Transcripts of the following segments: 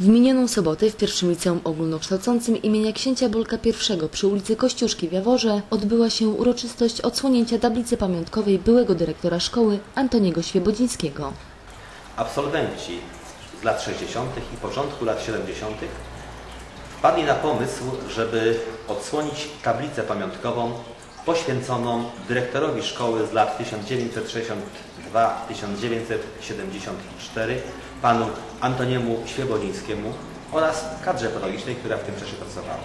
W minioną sobotę w pierwszym liceum ogólnokształcącym imienia księcia Bolka I przy ulicy Kościuszki w Jaworze odbyła się uroczystość odsłonięcia tablicy pamiątkowej byłego dyrektora szkoły Antoniego Świebodzińskiego. Absolwenci z lat 60. i początku lat 70. wpadli na pomysł, żeby odsłonić tablicę pamiątkową poświęconą dyrektorowi szkoły z lat 1962-1974, panu Antoniemu Świebodzińskiemu oraz kadrze pedagogicznej, która w tym czasie pracowała.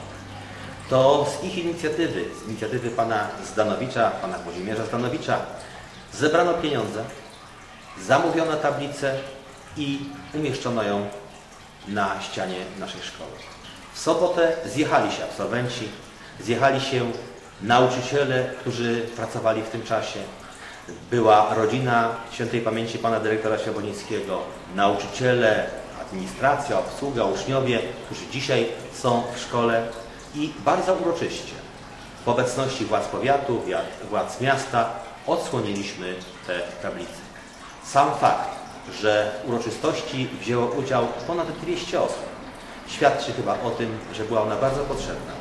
To z ich inicjatywy, z inicjatywy pana Zdanowicza, pana Kazimierza Zdanowicza, zebrano pieniądze, zamówiono tablicę i umieszczono ją na ścianie naszej szkoły. W sobotę zjechali się absolwenci, zjechali się nauczyciele, którzy pracowali w tym czasie. Była rodzina świętej pamięci pana dyrektora Świebodzińskiego, nauczyciele, administracja, obsługa, uczniowie, którzy dzisiaj są w szkole i bardzo uroczyście w obecności władz powiatu, władz miasta odsłoniliśmy te tablice. Sam fakt, że w uroczystości wzięło udział ponad 200 osób, świadczy chyba o tym, że była ona bardzo potrzebna.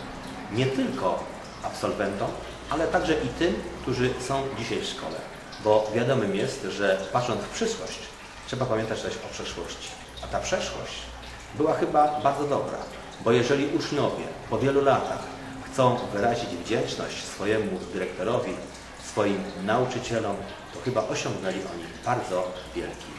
Nie tylko absolwentom, ale także i tym, którzy są dzisiaj w szkole. Bo wiadomym jest, że patrząc w przyszłość, trzeba pamiętać też o przeszłości. A ta przeszłość była chyba bardzo dobra, bo jeżeli uczniowie po wielu latach chcą wyrazić wdzięczność swojemu dyrektorowi, swoim nauczycielom, to chyba osiągnęli oni bardzo wielki